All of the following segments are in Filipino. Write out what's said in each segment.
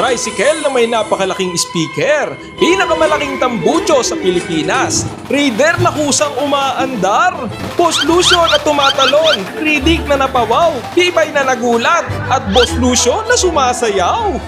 Tricycle na may napakalaking speaker. Pinakamalaking tambucho sa Pilipinas. Raider na kusang umaandar. Boss Lucio na tumatalon. Riddick na napawaw. Hibay na nagulat. At Boss Lucio na sumasayaw.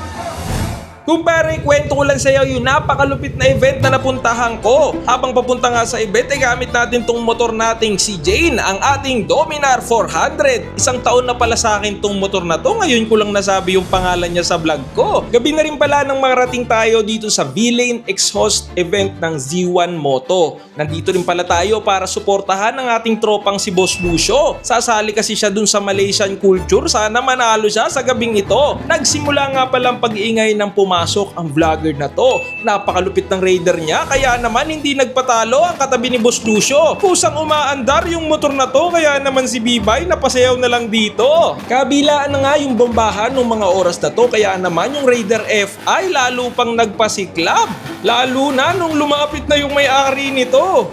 Kumpare, kwento ko lang sa iyo yung napakalupit na event na napuntahan ko. Habang papunta nga sa event ay gamit natin tong motor nating si Jane, ang ating Dominar 400. Isang taon na pala sa akin tong motor na to, ngayon ko lang nasabi yung pangalan niya sa vlog ko. Gabi na rin pala nang makarating tayo dito sa V-Lane Exhaust event ng Z1 Moto. Nandito rin pala tayo para suportahan ang ating tropang si Boss Lucio. Sasali kasi siya dun sa Malaysian culture, sana manalo siya sa gabing ito. Nagsimula nga palang pag-iingay ng pumasok ang vlogger na to. Napakalupit ng raider niya, kaya naman hindi nagpatalo ang katabi ni Boss Lucio. Kusang umaandar yung motor na to, kaya naman si Bibay napasayaw na lang dito. Kabilaan na nga yung bombahan ng mga oras na to, kaya naman yung Raider F ay lalo pang nagpasiklab. Lalo na nung lumapit na yung may-ari nito.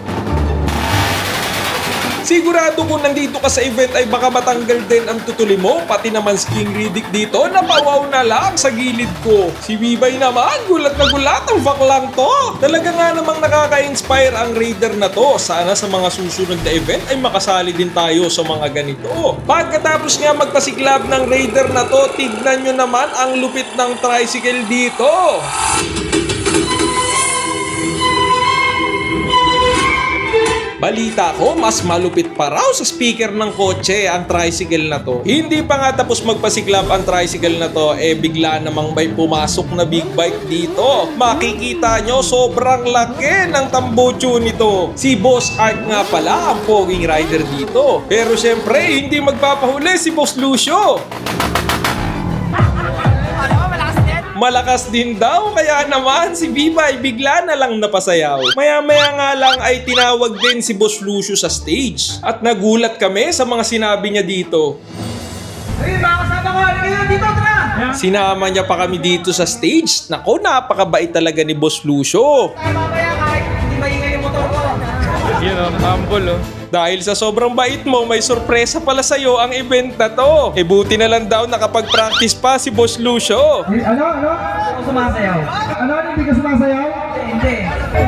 Sigurado kung nandito ka sa event ay baka matanggal din ang tutuli mo, pati naman si King Riddick dito, napawaw na lang sa gilid ko. Si Bibay naman, gulat na gulat ang baklang to. Talaga nga namang nakaka-inspire ang Raider na to. Sana sa mga susunod na event ay makasali din tayo sa mga ganito. Pagkatapos nga magpasiklab ng Raider na to, tignan nyo naman ang lupit ng tricycle dito. Balita ko, mas malupit pa raw sa speaker ng kotse ang tricycle na to. Hindi pa nga tapos magpasiklab ang tricycle na to, eh bigla namang may pumasok na big bike dito. Makikita nyo, sobrang laki ng tambocho nito. Si Boss Art nga pala ang poging rider dito. Pero syempre, hindi magpapahuli si Boss Lucio. Malakas din daw, kaya naman si Bibay bigla na lang napasayaw. Maya-maya nga lang ay tinawag din si Boss Lucio sa stage. At nagulat kami sa mga sinabi niya dito. Hey, mga kasama ko, halika dito, tara! Sinama niya pa kami dito sa stage. Nako, napakabait talaga ni Boss Lucio. Kahit Yun o, humble o. Dahil sa sobrang bait mo, may sorpresa pala sa'yo ang event na to. E buti na lang daw nakapag-practice pa si Boss Lucio. Ano? Ano? Ako sumasayaw. Ano? Hindi ka sumasayaw? Hindi.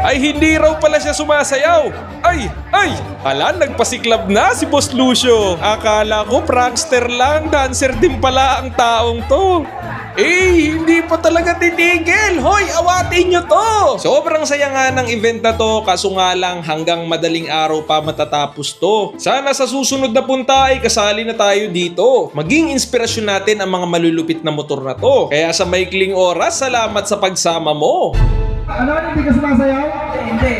Ay hindi raw pala siya sumasayaw. Ay, ay, ala nagpasiklab na si Boss Lucio. Akala ko prankster lang, dancer din pala ang taong to. Eh, hindi pa talaga titigil. Hoy, awatin nyo to. Sobrang saya nga ng event na to, kaso nga lang hanggang madaling araw pa matatapos to. Sana sa susunod na punta ay kasali na tayo dito. Maging inspirasyon natin ang mga malulupit na motor na to. Kaya sa maikling oras, salamat sa pagsama mo. Ano? Hindi ka sumasayaw? Hindi.